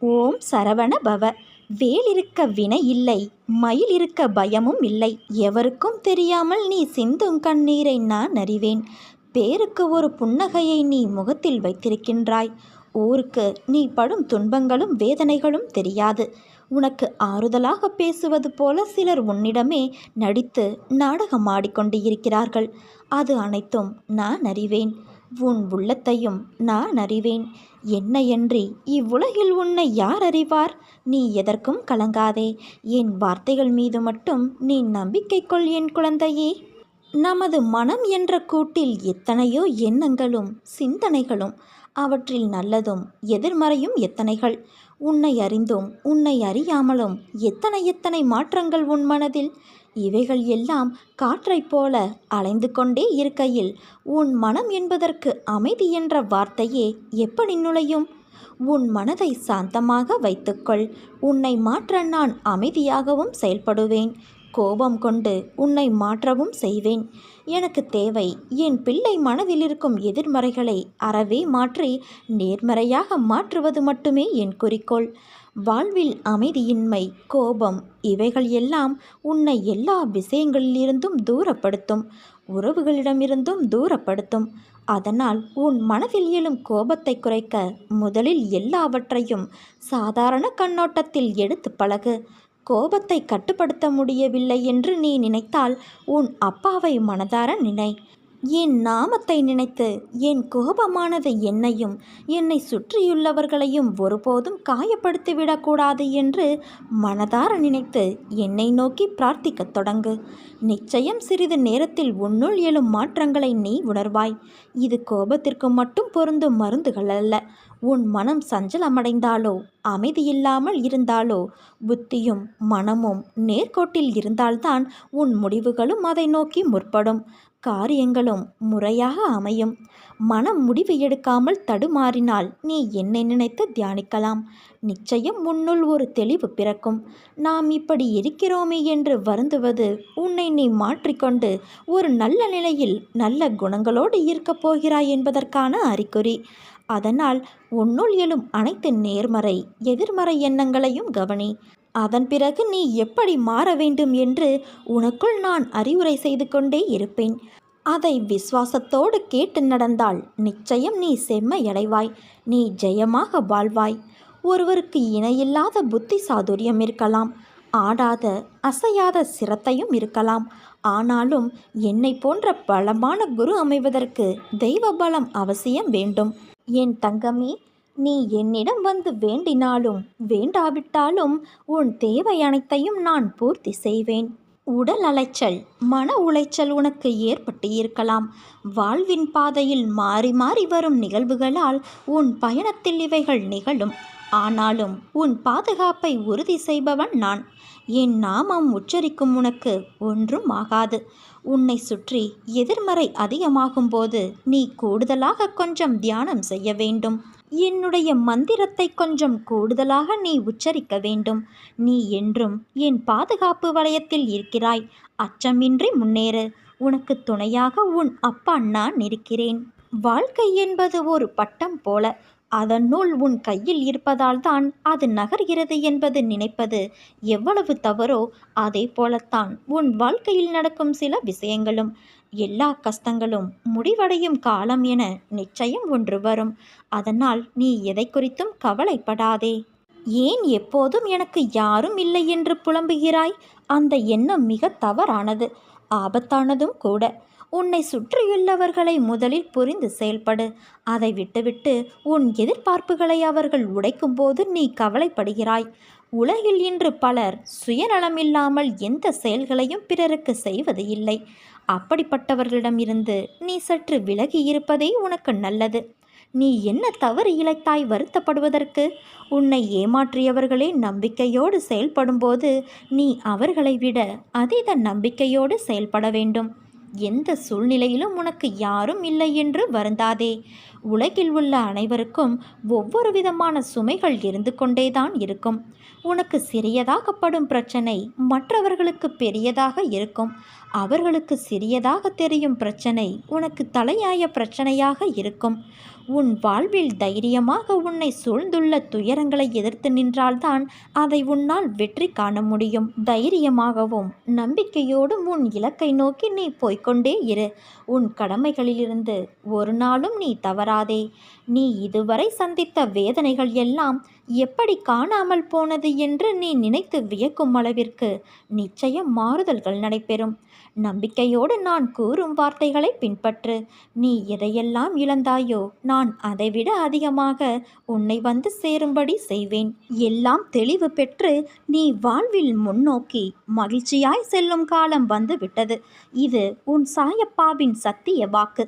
ஓம் சரவண பவ. வேல் இருக்க வினை இல்லை மயில் இருக்க பயமும் இல்லை. எவருக்கும் தெரியாமல் நீ சிந்தும் கண்ணீரை நான் அறிவேன். பேருக்கு ஒரு புன்னகையை நீ முகத்தில் வைத்திருக்கின்றாய். ஊருக்கு நீ படும் துன்பங்களும் வேதனைகளும் தெரியாது. உனக்கு ஆறுதலாக பேசுவது போல சிலர் உன்னிடமே நடித்து நாடகம் ஆடிக்கொண்டு இருக்கிறார்கள் அது அனைத்தும் நான் அறிவேன். உன் உள்ளத்தையும் நான் அறிவேன். என்னையன்றி இவ்வுலகில் உன்னை யார் அறிவார்? நீ எதற்கும் கலங்காதே. என் வார்த்தைகள் மீது மட்டும் நீ நம்பிக்கை கொள் என் குழந்தையே. நமது மனம் என்ற கூட்டில் எத்தனையோ எண்ணங்களும் சிந்தனைகளும் அவற்றில் நல்லதும் எதிர்மறையும் எத்தனைகள். உன்னை அறிந்தும் உன்னை அறியாமலும் எத்தனை எத்தனை மாற்றங்கள் உன் மனதில்? இவைகள் எல்லாம் காற்றைப் போல அலைந்து கொண்டே இருக்கையில் உன் மனம் என்பதற்கு அமைதி என்ற வார்த்தையே எப்படி நுழையும்? உன் மனதை சாந்தமாக வைத்துக்கொள். உன்னை மாற்ற நான் அமைதியாகவும் செயல்படுவேன். கோபம் கொண்டு உன்னை மாற்றவும் செய்வேன். எனக்கு தேவை என் பிள்ளை மனதில் இருக்கும் எதிர்மறைகளை அறவே மாற்றி நேர்மறையாக மாற்றுவது மட்டுமே என் குறிக்கோள். வாழ்வில் அமைதியின்மை கோபம் இவைகள் எல்லாம் உன்னை எல்லா விஷயங்களிலிருந்தும் தூரப்படுத்தும் உறவுகளிடமிருந்தும் தூரப்படுத்தும். அதனால் உன் மனதில் எழும் கோபத்தை குறைக்க முதலில் எல்லாவற்றையும் சாதாரண கண்ணோட்டத்தில் எடுத்து பழகு. கோபத்தை கட்டுப்படுத்த முடியவில்லை என்று நீ நினைத்தால் உன் அப்பாவை மனதார நினை. என் நாமத்தை நினைத்து என் கோபமானது என்னையும் என்னை சுற்றியுள்ளவர்களையும் ஒருபோதும் காயப்படுத்திவிடக்கூடாது என்று மனதார நினைத்து என்னை நோக்கி பிரார்த்திக்கத் தொடங்கு. நிச்சயம் சிறிது நேரத்தில் உன்னுள் எழும் மாற்றங்களை நீ உணர்வாய். இது கோபத்திற்கு மட்டும் பொருந்தும் மருந்துகள் அல்ல. உன் மனம் சஞ்சலமடைந்தாலோ அமைதியில்லாமல் இருந்தாலோ புத்தியும் மனமும் நேர்கோட்டில் இருந்தால்தான் உன் முடிவுகளும் அதை நோக்கி முற்படும். காரியங்களும் முறையாக அமையும். மனம் முடிவு எடுக்காமல் தடுமாறினால் நீ என்னை நினைத்து தியானிக்கலாம். நிச்சயம் உன்னுள் ஒரு தெளிவு பிறக்கும். நாம் இப்படி இருக்கிறோமே என்று வருந்துவது உன்னை நீ மாற்றிக்கொண்டு ஒரு நல்ல நிலையில் நல்ல குணங்களோடு இருக்கப் போகிறாய் என்பதற்கான அறிகுறி. அதனால் உன்னுள் எழும் அனைத்து நேர்மறை எதிர்மறை எண்ணங்களையும் கவனி. அதன் பிறகு நீ எப்படி மாற வேண்டும் என்று உனக்குள் நான் அறிவுரை செய்து கொண்டே இருப்பேன். அதை விசுவாசத்தோடு கேட்டு நடந்தால் நிச்சயம் நீ செம்மையடைவாய். நீ ஜெயமாக வாழ்வாய். ஒருவருக்கு இணையில்லாத புத்தி சாதுரியம் இருக்கலாம். ஆடாத அசையாத சிரத்தையும் இருக்கலாம். ஆனாலும் என்னை போன்ற பலமான குரு அமைவதற்கு தெய்வ பலம் அவசியம் வேண்டும். என் தங்கமே நீ என்னிடம் வந்து வேண்டினாலும் வேண்டாவிட்டாலும் உன் தேவை அனைத்தையும் நான் பூர்த்தி செய்வேன். உடல் அலைச்சல் மன உளைச்சல் உனக்கு ஏற்பட்டு இருக்கலாம். வாழ்வின் பாதையில் மாறி மாறி வரும் நிகழ்வுகளால் உன் பயணத்தில் இவைகள் நிகழும். ஆனாலும் உன் பாதுகாப்பை உறுதி செய்பவன் நான். என் நாமம் உச்சரிக்கும் உனக்கு ஒன்றும் ஆகாது. உன்னை சுற்றி எதிர்மறை அதிகமாகும்போது நீ கூடுதலாக கொஞ்சம் தியானம் செய்ய வேண்டும். என்னுடைய மந்திரத்தை கொஞ்சம் கூடுதலாக நீ உச்சரிக்க வேண்டும். நீ என்றும் என் பாதுகாப்பு வளையத்தில் இருக்கிறாய். அச்சமின்றி முன்னேறு. உனக்கு துணையாக உன் அப்பா நான் இருக்கிறேன். வாழ்க்கை என்பது ஒரு பட்டம் போல. அதனுள் உன் கையில் இருப்பதால் தான் அது நகர்கிறது என்பது நினைப்பது எவ்வளவு தவறோ அதே போலத்தான் உன் வாழ்க்கையில் நடக்கும் சில விஷயங்களும். எல்லா கஷ்டங்களும் முடிவடையும் காலம் என நிச்சயம் ஒன்று வரும். அதனால் நீ எதை குறித்தும் கவலைப்படாதே. ஏன் எப்போதும் எனக்கு யாரும் இல்லை என்று புலம்புகிறாய்? அந்த எண்ணம் மிக தவறானது. ஆபத்தானதும் கூட. உன்னை சுற்றியுள்ளவர்களை முதலில் புரிந்து செயல்படு. அதை விட்டுவிட்டு உன் எதிர்பார்ப்புகளை அவர்கள் உடைக்கும் போது நீ கவலைப்படுகிறாய். உலகில் இன்று பலர் சுயநலமில்லாமல் எந்த செயல்களையும் பிறருக்கு செய்வது இல்லை. அப்படிப்பட்டவர்களிடமிருந்து நீ சற்று விலகி இருப்பதே உனக்கு நல்லது. நீ என்ன தவறு இழைத்தாய் வருத்தப்படுவதற்கு? உன்னை ஏமாற்றியவர்களே நம்பிக்கையோடு செயல்படும்போது நீ அவர்களை விட அதீத நம்பிக்கையோடு செயல்பட வேண்டும். எந்த சூழ்நிலையிலும் உனக்கு யாரும் இல்லை என்று வருந்தாதே. உலகில் உள்ள அனைவருக்கும் ஒவ்வொரு விதமான சுமைகள் இருந்து கொண்டேதான் இருக்கும். உனக்கு சிறியதாகப்படும் பிரச்சனை மற்றவர்களுக்கு பெரியதாக இருக்கும். அவர்களுக்கு சிறியதாக தெரியும் பிரச்சனை உனக்கு தலையாய பிரச்சனையாக இருக்கும். உன் வாழ்வில் தைரியமாக உன்னை சூழ்ந்துள்ள துயரங்களை எதிர்த்து நின்றால்தான் அதை உன்னால் வெற்றி காண முடியும். தைரியமாகவும் நம்பிக்கையோடும் உன் இலக்கை நோக்கி நீ போய்கொண்டே இரு. உன் கடமைகளிலிருந்து ஒரு நாளும் நீ தவறா தவறாதே நீ இதுவரை சந்தித்த வேதனைகள் எல்லாம் எப்படி காணாமல் போனது என்று நீ நினைத்து வியக்கும் அளவிற்கு நிச்சயம் மாறுதல்கள் நடைபெறும். நம்பிக்கையோடு நான் கூறும் வார்த்தைகளை பின்பற்று. நீ எதையெல்லாம் இழந்தாயோ நான் அதைவிட அதிகமாக உன்னை வந்து சேரும்படி செய்வேன். எல்லாம் தெளிவு பெற்று நீ வாழ்வில் முன்னோக்கி மகிழ்ச்சியாய் செல்லும் காலம் வந்து விட்டது. இது உன் சாயப்பாவின் சத்திய வாக்கு.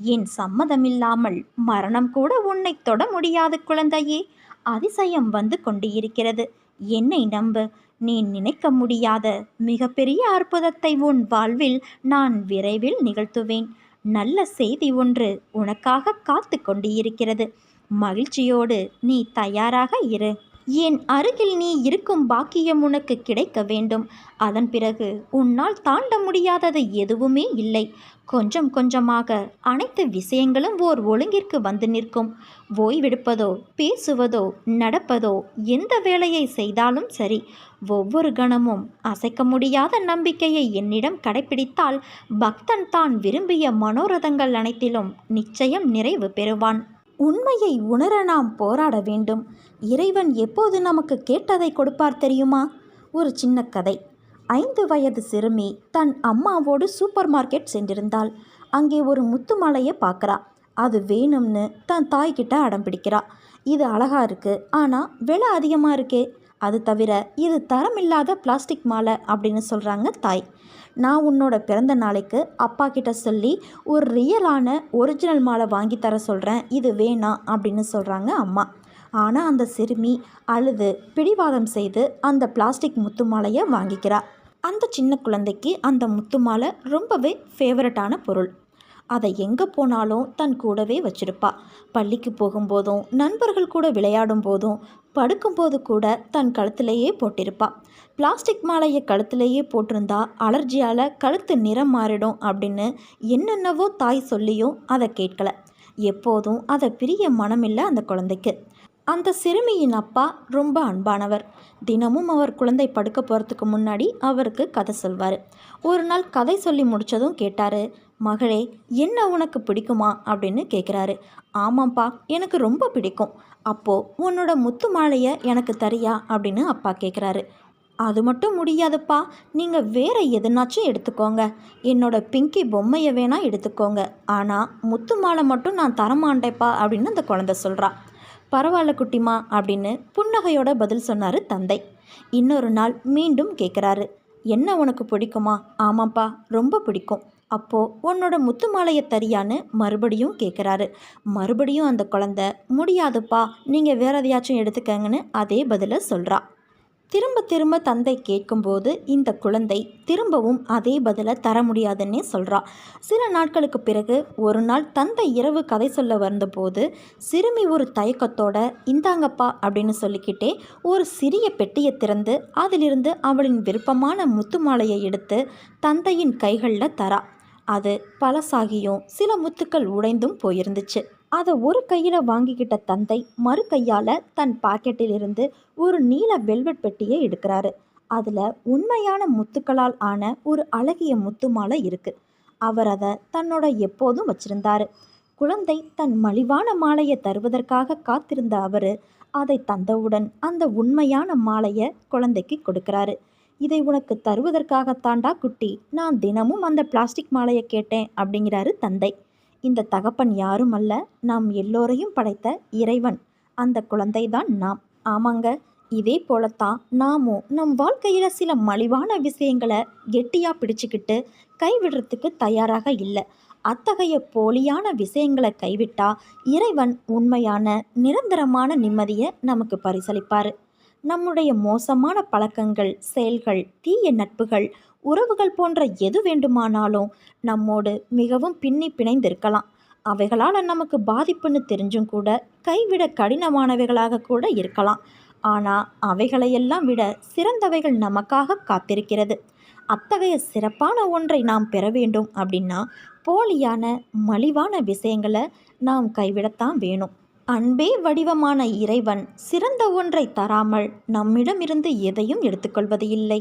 என் சம்மதமில்லாமல் மரணம் கூட உன்னை தொட முடியாது குழந்தையே. அதிசயம் வந்து கொண்டிருக்கிறது. என்னை நம்பு. நீ நினைக்க முடியாத மிகப்பெரிய அற்புதத்தை உன் வாழ்வில் நான் விரைவில் நிகழ்த்துவேன். நல்ல செய்தி ஒன்று உனக்காக காத்து கொண்டிருக்கிறது. மகிழ்ச்சியோடு நீ தயாராக இரு. என் அருகில் நீ இருக்கும் பாக்கியம் உனக்கு கிடைக்க வேண்டும். அதன் பிறகு உன்னால் தாண்ட முடியாதது எதுவுமே இல்லை. கொஞ்சம் கொஞ்சமாக அனைத்து விஷயங்களும் ஓர் ஒழுங்கிற்கு வந்து நிற்கும். ஓய்வெடுப்பதோ பேசுவதோ நடப்பதோ எந்த வேலையை செய்தாலும் சரி ஒவ்வொரு கணமும் அசைக்க முடியாத நம்பிக்கையை என்னிடம் கடைப்பிடித்தால் பக்தன் தான் விரும்பிய மனோரதங்கள் அனைத்திலும் நிச்சயம் நிறைவு பெறுவான். உண்மையை உணர நாம் போராட வேண்டும். இறைவன் எப்போது நமக்கு கேட்டதை கொடுப்பார் தெரியுமா? ஒரு சின்ன கதை. ஐந்து வயது சிறுமி தன் அம்மாவோடு சூப்பர் மார்க்கெட் சென்றிருந்தாள். அங்கே ஒரு முத்து மாலையை பார்க்குறா. அது வேணும்னு தன் தாய்கிட்ட அடம் பிடிக்கிறா. இது அழகாக இருக்குது ஆனால் விலை அதிகமாக இருக்கே. அது தவிர இது தரமில்லாத பிளாஸ்டிக் மாலை அப்படின்னு சொல்கிறாங்க தாய். நான் உன்னோட பிறந்த நாளைக்கு அப்பா கிட்ட சொல்லி ஒரு ரியலான ஒரிஜினல் மாலை வாங்கி தர சொல்கிறேன் இது வேணாம் அப்படின்னு சொல்கிறாங்க அம்மா. ஆனால் அந்த சிறுமி அழுது பிடிவாதம் செய்து அந்த பிளாஸ்டிக் முத்து மாலையை வாங்கிக்கிறா. அந்த சின்ன குழந்தைக்கு அந்த முத்து மாலை ரொம்பவே ஃபேவரட்டான பொருள். அதை எங்கே போனாலும் தன் கூடவே வச்சிருப்பா. பள்ளிக்கு போகும்போதும் நண்பர்கள் கூட விளையாடும் போதும் படுக்கும்போது கூட தன் கழுத்திலேயே போட்டிருப்பாள் பிளாஸ்டிக் மாலையை கழுத்திலேயே போட்டிருந்தா அலர்ஜியால் கழுத்து நிறம் மாறிடும் அப்படின்னு என்னென்னவோ தாய் சொல்லியும் அதை கேட்கல. எப்போதும் அதை பிரிய மனமில்லை அந்த குழந்தைக்கு. அந்த சிறுமியின் அப்பா ரொம்ப அன்பானவர். தினமும் அவர் குழந்தை படுக்க போகிறதுக்கு முன்னாடி அவருக்கு கதை சொல்வார். ஒரு நாள் கதை சொல்லி முடித்ததும் கேட்டார் மகளே என்ன உனக்கு பிடிக்குமா? அப்படின்னு கேட்குறாரு ஆமாம்ப்பா எனக்கு ரொம்ப பிடிக்கும். அப்போது உன்னோட முத்து மாலையை எனக்கு தரியா? அப்படின்னு அப்பா கேட்குறாரு அது மட்டும் முடியாதுப்பா. நீங்கள் வேறு எதுனாச்சும் எடுத்துக்கோங்க. என்னோட பிங்கி பொம்மையை வேணால் எடுத்துக்கோங்க. ஆனால் முத்து மாலை மட்டும் நான் தரமாண்டேப்பா அப்படின்னு அந்த குழந்தை சொல்கிறா பரவாயில்ல குட்டிமா அப்படின்னு புன்னகையோட பதில் சொன்னார் தந்தை. இன்னொரு நாள் மீண்டும் கேட்குறாரு என்ன உனக்கு பிடிக்குமா? ஆமாப்பா ரொம்ப பிடிக்கும். அப்போது உன்னோட முத்து மாலையை தரியான்னு மறுபடியும் கேட்குறாரு மறுபடியும் அந்த குழந்த முடியாதுப்பா நீங்கள் வேற எதையாச்சும் எடுத்துக்கங்கன்னு அதே பதிலை சொல்கிறா திரும்ப திரும்ப தந்தை கேட்கும்போது இந்த குழந்தை திரும்பவும் அதே பதிலை தர முடியாதுன்னே சொல்கிறா சில நாட்களுக்கு பிறகு ஒரு நாள் தந்தை இரவு கதை சொல்ல வந்தபோது சிறுமி ஒரு தயக்கத்தோட இந்தாங்கப்பா அப்படின்னு சொல்லிக்கிட்டே ஒரு சிறிய பெட்டியை திறந்து அதிலிருந்து அவளின் விருப்பமான முத்து மாலையை எடுத்து தந்தையின் கைகளில் தரா. அது பழசாகியும் சில முத்துக்கள் உடைந்தும் போயிருந்துச்சு. அதை ஒரு கையில் வாங்கிக்கிட்ட தந்தை மறு கையால் தன் பாக்கெட்டிலிருந்து ஒரு நீல வெல்வெட் பெட்டியை எடுக்கிறாரு. அதில் உண்மையான முத்துக்களால் ஆன ஒரு அழகிய முத்து மாலை இருக்குது அவர் அதை தன்னோட எப்போதும் வச்சிருந்தாரு. குழந்தை தன் மலிவான மாலையை தருவதற்காக காத்திருந்த அவர் அதை தந்தவுடன் அந்த உண்மையான மாலையை குழந்தைக்கு கொடுக்கிறாரு. இதை உனக்கு தருவதற்காகத்தாண்டா குட்டி? நான் தினமும் அந்த பிளாஸ்டிக் மாலையை கேட்டேன் அப்படிங்கிறாரு தந்தை. இந்த தகப்பன் யாரும் அல்ல நாம் எல்லோரையும் படைத்த இறைவன். அந்த குழந்தைதான் நாம். ஆமாங்க இதே போலத்தான் நாமும் நம் வாழ்க்கையில் சில மலிவான விஷயங்களை கெட்டியாக பிடிச்சிக்கிட்டு கைவிடுறதுக்கு தயாராக இல்லை. அத்தகைய போலியான விஷயங்களை கைவிட்டா இறைவன் உண்மையான நிரந்தரமான நிம்மதியை நமக்கு பரிசளிப்பார். நம்முடைய மோசமான பழக்கங்கள் செயல்கள் தீய நட்புகள் உறவுகள் போன்ற எது வேண்டுமானாலும் நம்மோடு மிகவும் பின்னி பிணைந்திருக்கலாம். அவைகளால் நமக்கு பாதிப்புன்னு தெரிஞ்சும் கூட கைவிட கடினமானவைகளாக கூட இருக்கலாம். ஆனால் அவைகளையெல்லாம் விட சிறந்தவைகள் நமக்காக காத்திருக்கிறது. அத்தகைய சிறப்பான ஒன்றை நாம் பெற வேண்டும் அப்படின்னா போலியான மலிவான விஷயங்களை நாம் கைவிடத்தான் வேணும். அன்பே வடிவமான இறைவன் சிறந்த ஒன்றை தராமல் நம்மிடமிருந்து எதையும் எடுத்துக்கொள்வது இல்லை